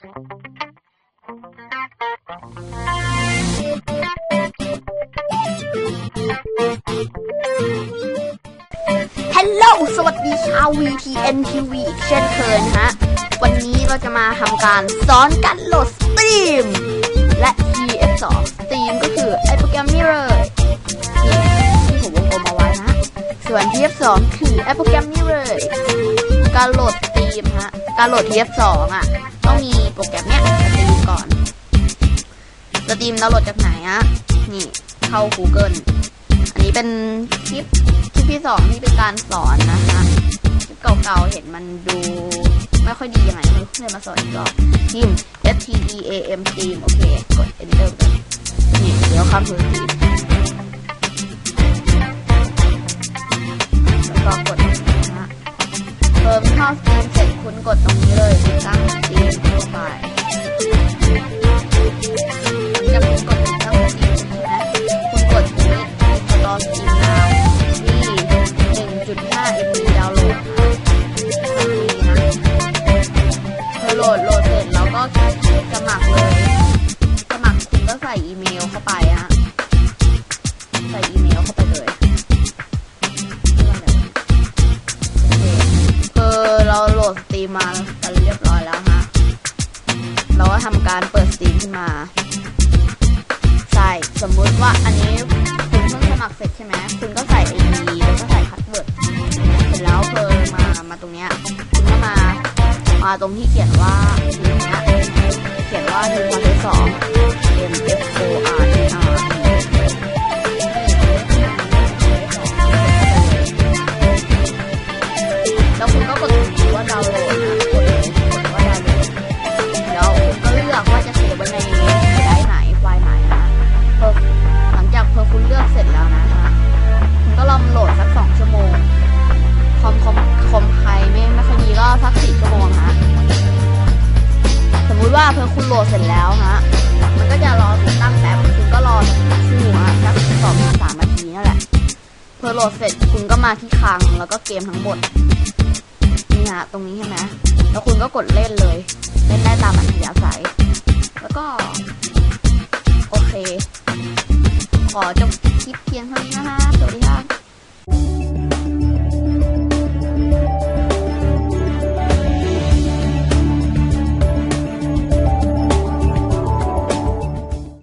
ฮัลโหล สวัสดีชาว VTN TV อีกเช่นเคยนะฮะ วันนี้เราจะมาทำการสอนการโหลดสตรีม และ TF2 สตรีมก็คือ ไอโปรแกรมนี้เลยนี่ที่ผมวงกลมเอาไว้นะ ส่วน TF2 คือไอโปรแกรมนี้เลย การโหลดสตรีมฮะ การโหลด TF2 อะ ต้องมีโปรแกรมเนี้ยสตรีมก่อนสตรีมเราโหลดจากไหนอะนี่เข้า Google อันนี้เป็นคลิปคลิปที่สองที่เป็นการสอนนะคะคลิปเก่าๆเห็นมันดูไม่ค่อยดียังไงเลยมาสอนอีกรอบทีม S T E A M team โอเค กด enter เลยนี่เดี๋ยวคำพื้นทีแล้วก็กด เสร็จคุณกดตรงนี้เลยติดตั้งสตรีโปรไฟล์ รีมมากันเรียบร้อยแล้วฮะ เราก็ทำการเปิดสตรีมขึ้นมา ใส่สมมุติว่าอันนี้คุณเพิ่งสมัครเสร็จใช่ไหมคุณก็ใส่ ID แล้วก็ใส่พาสเวิร์ดเสร็จแล้วเพอมามาตรงเนี้ยคุณก็มามาตรงที่เขียนว่าทีเนี้ยเขียนว่าหนึ่งพันสอง M F O R E R แล้วคุณก็กด ว่าดาวน์โหลดนะกดเลยกดว่าดาวน์โหลดเดี๋ยวคุณก็เลือกว่าจะเซฟไว้ในไดร์ไหนไฟล์ไหนนะพอหลังจากพอคุณเลือกเสร็จแล้วนะฮะคุณก็ลองโหลดสักสองชั่วโมงคอมคอมคอมใครไม่ไม่ค่อยดีก็สักสี่ชั่วโมงฮะสมมุติว่าเพื่อคุณโหลดเสร็จแล้วฮะมันก็จะรอติดตั้งแป๊บคุณก็รอชั่วโมงฮะสักสองถึงสามนาทีนั่นแหละเพื่อโหลดเสร็จคุณก็มาที่คลังแล้วก็เกมทั้งหมด นี่ฮะตรงนี้ใช่ไหมแล้วคุณก็กดเล่นเลย เล่นได้ตามอัธยาศัย แล้วก็ โอเค ขอจบคลิปเพียงเท่านี้นะคะสวัสดี